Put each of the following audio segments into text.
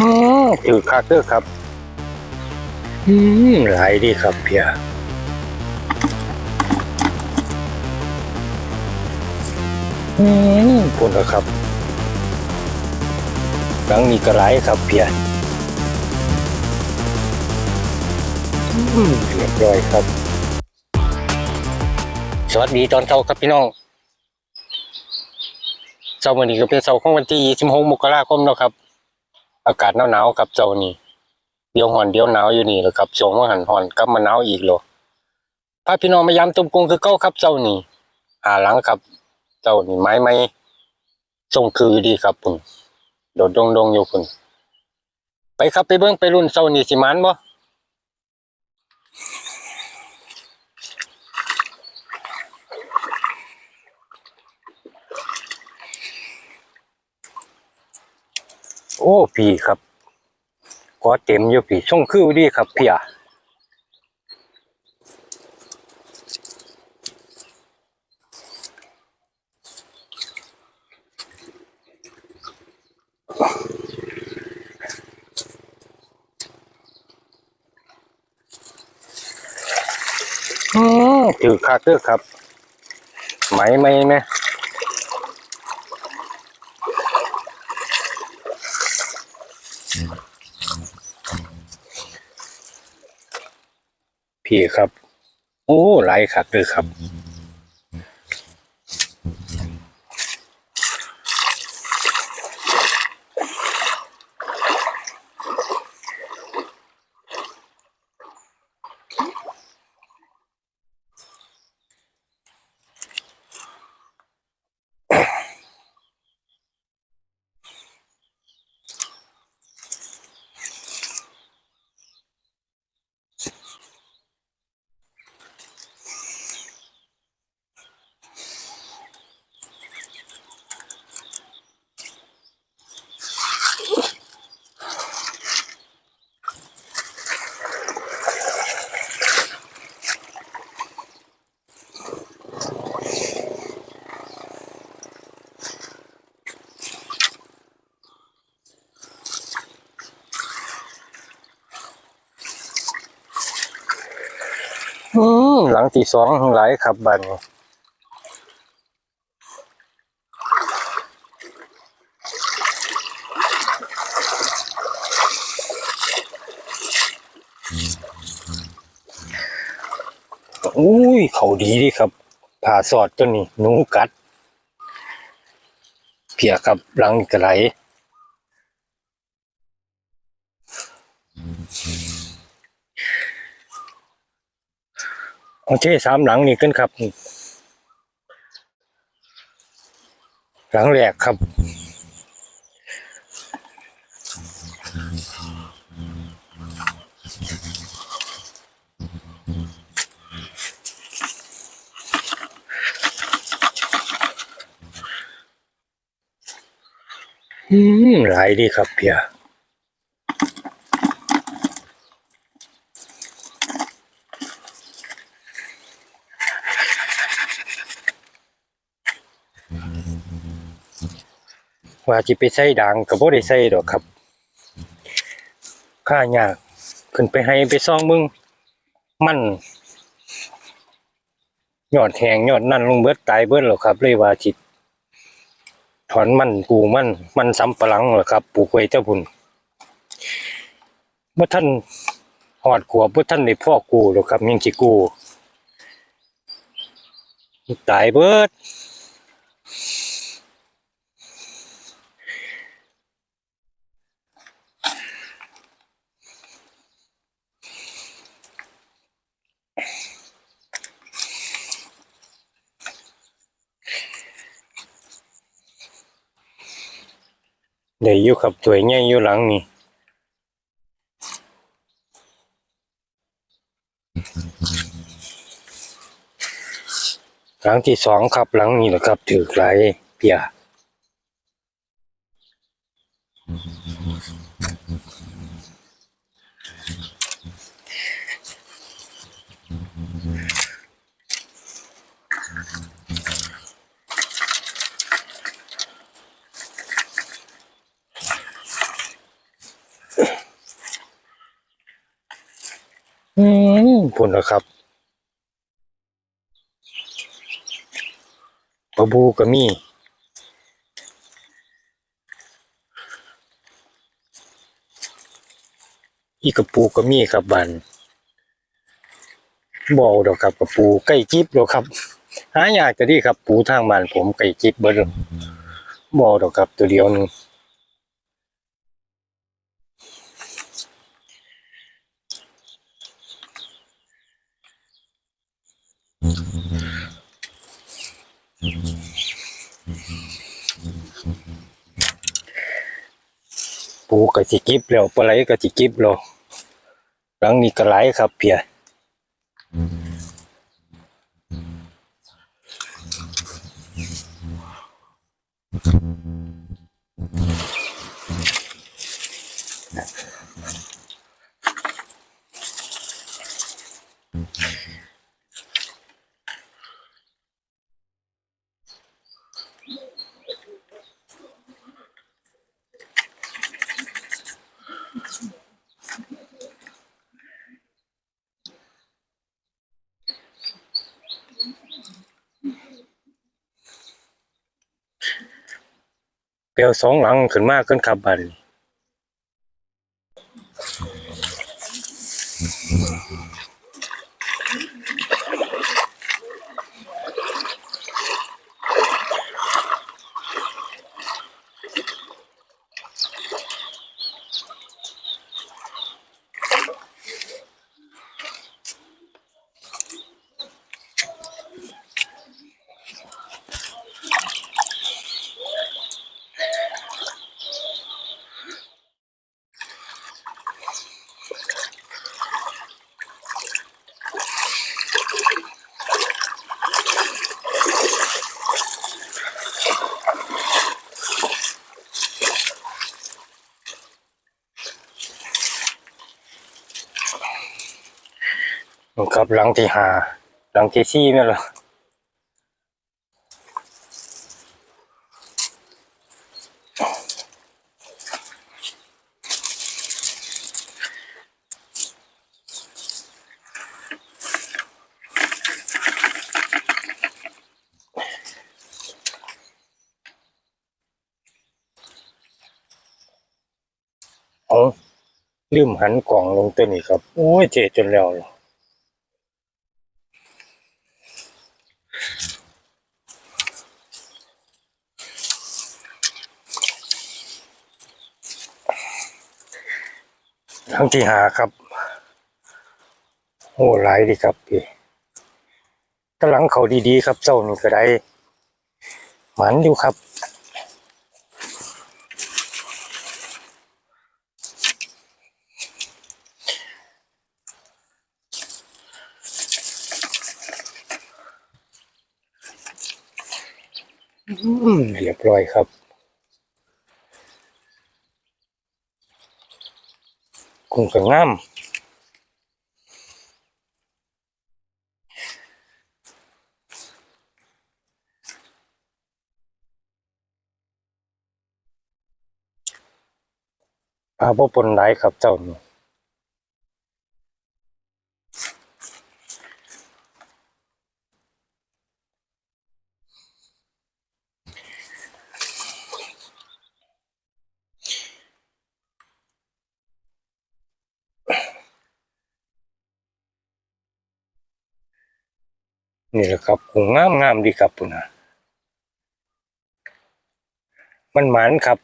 อ๋อถือคักเด้อครับ อืมหลายดีครับเพียอืมคุณครับหลังนี้ก็หลายครับเพียอืมเรียบร้อยครับ สวัสดีตอนเช้าครับพี่น้องเช้าวันนี้ก็เป็นเช้าของวันที่26มกราคมเนาะครับ อากาศหนาวๆครับเจ้านี่เดี๋ยวหอนเดี๋ยวหนาวอยู่นี่แหละครับช่วงว่าหันหอนกลับมาหนาวอีกหรอพาพี่น้องมายามตุ่มกุ้งคือเก้าครับเจ้านี่หาหลังครับ เจ้านี่ไม้ไม่ทรงคือดีครับคุณโดดดงดงอยู่คุณไปครับไปเบิ้งไปรุ่นเจ้านี่สิมันบ่ โอ้พี่ครับก็เต็มอยู่พี่ทรงคือดีครับพี่อะอืมถือคักเด้อครับ ไหมไหมไหม พี่ครับ โอ้หลายคักเด้อครับ หลังที่สองหลายครับบันอุ้ย เขาดีดีครับ ผ่าสอดตัวนี้หนูกัด เพียครับหลังกระไร โอเคสามหลังนี่กันครับ หลังแรกครับอืมหลายดีครับเพีย ว่าจิไปใส่ดังก็บ่ได้ใส่ดอกครับข้ายากขึ้นไปให้ไปซ่องมึงมันยอดแหงยอดนั่นลงเบิดตายเบิดหรอกครับ เลยว่าจิตถอนมันกูมันมันสำปะหลังหรอครับปลูกไว้เจ้าบุญเมื่อท่านหอดขวบเมื่อท่านในพ่อกูหรอกครับยังสิกูตายเบิด เดี๋ยวอยู่กับตัวใหญ่อยู่หลังนี่หลังที่สองครับหลังนี้แหละครับ ถือไรเปีย อืมพุ่นแล้วครับปลาบูก็มีอีกระปูก็มีครับบันบเอาดอกครับกระปูไก่จิบดอกครับ หายากจะดีครับปูทางบ้านผมไก่จิบเบิดบเอาดอกครับตัวเดียวหนึง ปูก็สิจิบแล้วปลาไหลก็สิจิบแล้วหลังนี้ก็ไหลครับเพีย เปลวสองหลังขึ้นมากขึ้นขับบัน ครับหลังที่หาหลังที่สี่นี่แหละเอาลืมหันกล่องลงตัวนี้ครับ โอ้ยเจจนแล้ว เหรอครั้งที่หาครับ โอ้หลายดีครับพี่กำลังเขาดีๆครับเจ้านี่ก็ได้หมันอยู่ครับอืมเรียบร้อยครับ กุ้งก็งามปลาบ่ปนหลายครับเจ้านี่ นี่แหละครับกุ้งงามงามดีครับปุ่นนะมันหมานครับ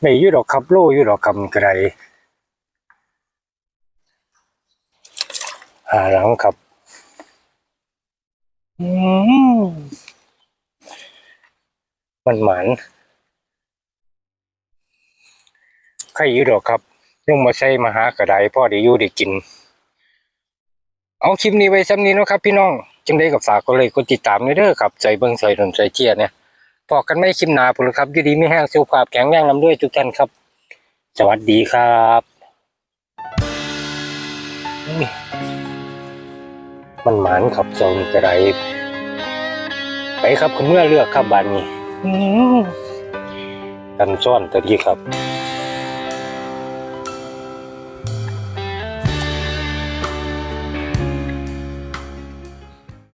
ไม่อยู่ดอกครับโลอยู่ดอกคำกระไรหาหลังครับอืมมันหมานใครอยู่ดอกครับลงมาใช้มาหากระไดพ่อได้ยู่ได้กิน เอาคลิปนี้ไว้ซ้ำนี้นะครับพี่น้องจังได้กับฝากก็เลยกดติดตามเด้อครับใจเบิ่งใจดนใจเจียเนี่ยพอกันไม่คลิปหนาพุ่นครับยูดีไม่แห้งสุขภาพแข็งแรงนำด้วยทุกท่านครับ สวัสดีครับมันหมานครับจ้านี่กระไรไปครับคุณเมื่อเลือกครับบานนี้กันซ่อนตัวดีครับ